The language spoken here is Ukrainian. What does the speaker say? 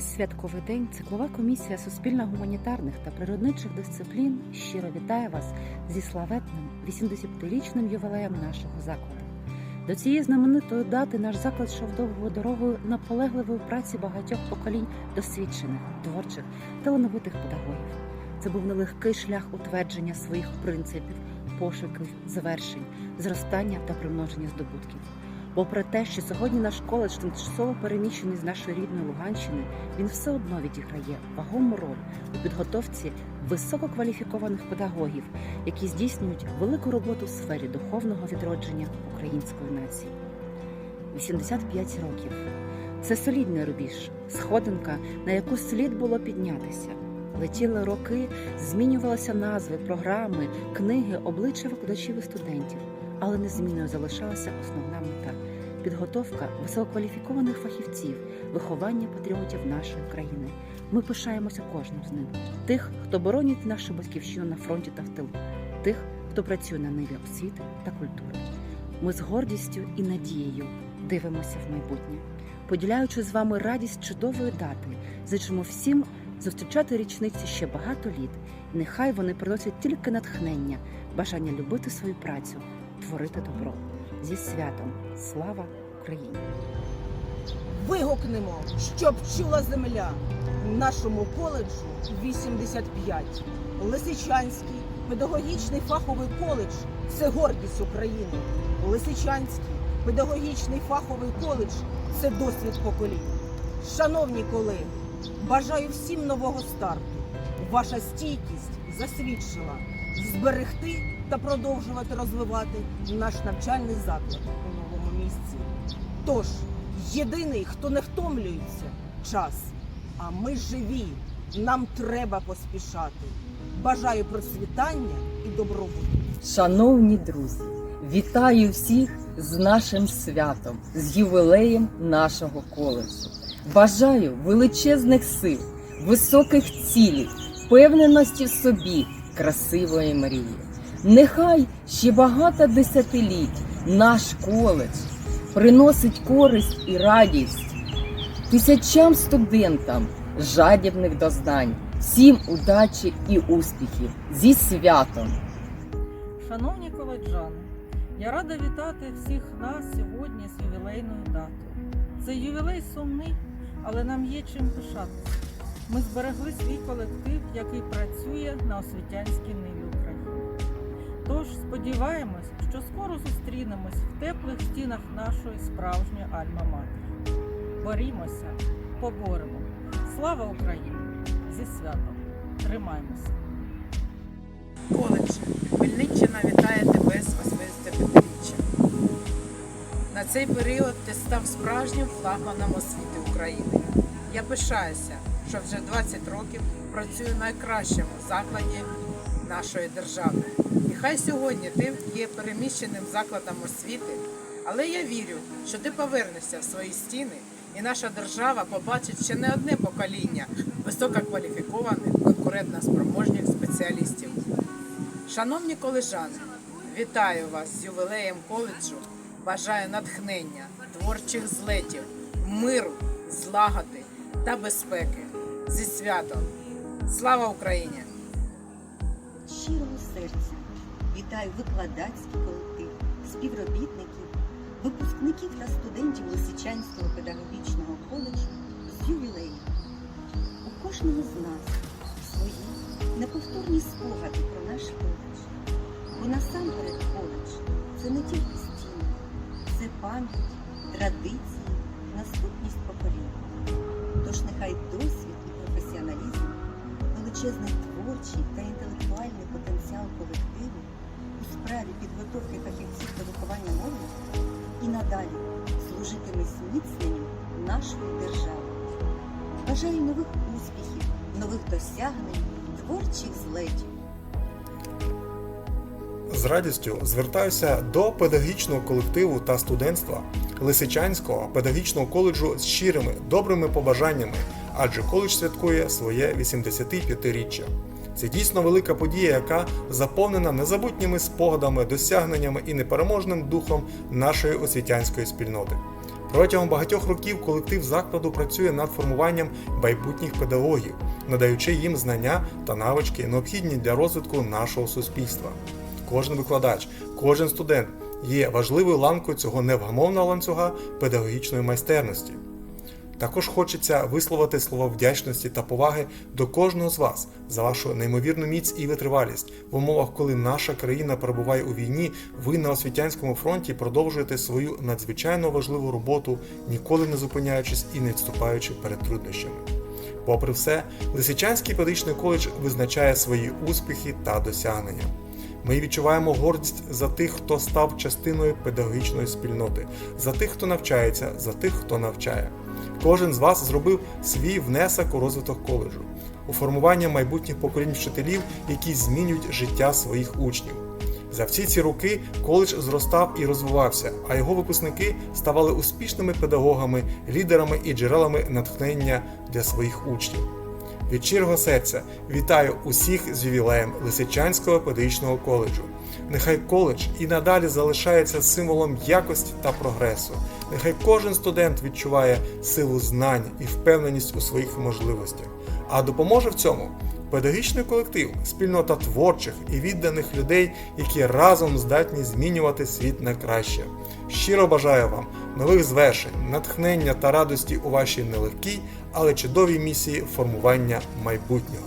цей святковий день циклова комісія суспільно-гуманітарних та природничих дисциплін щиро вітає вас зі славетним 80-річним ювілеєм нашого закладу. До цієї знаменитої дати наш заклад йшов довгою дорогою наполегливої праці багатьох поколінь досвідчених, творчих, талановитих педагогів. Це був нелегкий шлях утвердження своїх принципів, пошуків, завершень, зростання та примноження здобутків. Попри те, що сьогодні наш коледж тимчасово переміщений з нашої рідної Луганщини, він все одно відіграє вагому роль у підготовці висококваліфікованих педагогів, які здійснюють велику роботу в сфері духовного відродження української нації. 85 років це солідний рубіж, сходинка, на яку слід було піднятися. Летіли роки, змінювалися назви, програми, книги, обличчя викладачів і студентів, але незмінною залишалася основна мета підготовка висококваліфікованих фахівців, виховання патріотів нашої країни. Ми пишаємося кожним з ним. Тих, хто боронить нашу батьківщину на фронті та в тилу, тих, хто працює на ниві освіти та культури. Ми з гордістю і надією дивимося в майбутнє, поділяючи з вами радість чудової дати, зичимо всім зустрічати річниці ще багато літ. Нехай вони приносять тільки натхнення, бажання любити свою працю, творити добро. Зі святом слава Україні! Вигукнемо, щоб чула земля. Нашому коледжу 85. Лисичанський педагогічний фаховий коледж це гордість України. Лисичанський педагогічний фаховий коледж це досвід поколінь. Шановні колеги, бажаю всім нового старту. Ваша стійкість засвідчила зберегти та продовжувати розвивати наш навчальний заклад у новому місці. Тож, єдиний, хто не втомлюється, час. А ми живі. Нам треба поспішати. Бажаю процвітання і добробуту. Шановні друзі, вітаю всіх з нашим святом, з ювілеєм нашого коледжу. Бажаю величезних сил, високих цілей, впевненості в собі, красивої мрії. Нехай ще багато десятиліть наш коледж приносить користь і радість тисячам студентам, жадібних до знань, всім удачі і успіхів зі святом! Шановні коледжани, я рада вітати всіх нас сьогодні з ювілейною датою. Це ювілей сумний, але нам є чим пишатися. Ми зберегли свій колектив, який працює на освітянській ниві України. Тож сподіваємось, що скоро зустрінемось в теплих стінах нашої справжньої Альма-Матері. Борімося, поборемо. Слава Україні! Зі святом! Тримаймося! Коледж, Хмельниччина вітає тебе з 85-річчям. На цей період ти став справжнім флагманом освіти України. Я пишаюся, що вже 20 років працюю в найкращому закладі нашої держави. І хай сьогодні ти є переміщеним закладом освіти, але я вірю, що ти повернешся в свої стіни, і наша держава побачить ще не одне покоління висококваліфікованих, конкурентно спроможних спеціалістів. Шановні колежани, вітаю вас з ювілеєм коледжу. Бажаю натхнення, творчих злетів, миру, злагоди та безпеки. Зі святом! Слава Україні! щирого серця вітаю викладацький колектив, співробітників, випускників та студентів Лисичанського педагогічного коледжу з ювілеєм. У кожного з нас свої неповторні спогади про наш коледж. Бо насамперед коледж це не тільки стіни, це пам'ять, традиції, наступність поколінь. Тож нехай досвід і професіоналізм величезний творчий та інтелектуальний потенціал колективу у справі підготовки фахівців та виховання молоді і надалі служитиме зміцненню нашої держави. Бажаю нових успіхів, нових досягнень, творчих злетів. З радістю звертаюся до педагогічного колективу та студентства Лисичанського педагогічного коледжу з щирими добрими побажаннями, адже коледж святкує своє 85-річчя. Це дійсно велика подія, яка заповнена незабутніми спогадами, досягненнями і непереможним духом нашої освітянської спільноти. Протягом багатьох років колектив закладу працює над формуванням майбутніх педагогів, надаючи їм знання та навички, необхідні для розвитку нашого суспільства. Кожен викладач, кожен студент є важливою ланкою цього невгамовного ланцюга педагогічної майстерності. Також хочеться висловити слова вдячності та поваги до кожного з вас за вашу неймовірну міць і витривалість в умовах, коли наша країна перебуває у війні. Ви на освітянському фронті продовжуєте свою надзвичайно важливу роботу, ніколи не зупиняючись і не відступаючи перед труднощами. Попри все, Лисичанський педагогічний коледж визначає свої успіхи та досягнення. Ми відчуваємо гордість за тих, хто став частиною педагогічної спільноти, за тих, хто навчається, за тих, хто навчає. Кожен з вас зробив свій внесок у розвиток коледжу, у формування майбутніх поколінь вчителів, які змінюють життя своїх учнів. За всі ці роки коледж зростав і розвивався, а його випускники ставали успішними педагогами, лідерами і джерелами натхнення для своїх учнів. Від щирого серця вітаю усіх з ювілеєм Лисичанського педагогічного коледжу. Нехай коледж і надалі залишається символом якості та прогресу. Нехай кожен студент відчуває силу знань і впевненість у своїх можливостях. А допоможе в цьому педагогічний колектив, спільнота творчих і відданих людей, які разом здатні змінювати світ на краще. Щиро бажаю вам нових звершень, натхнення та радості у вашій нелегкій, але чудовій місії формування майбутнього.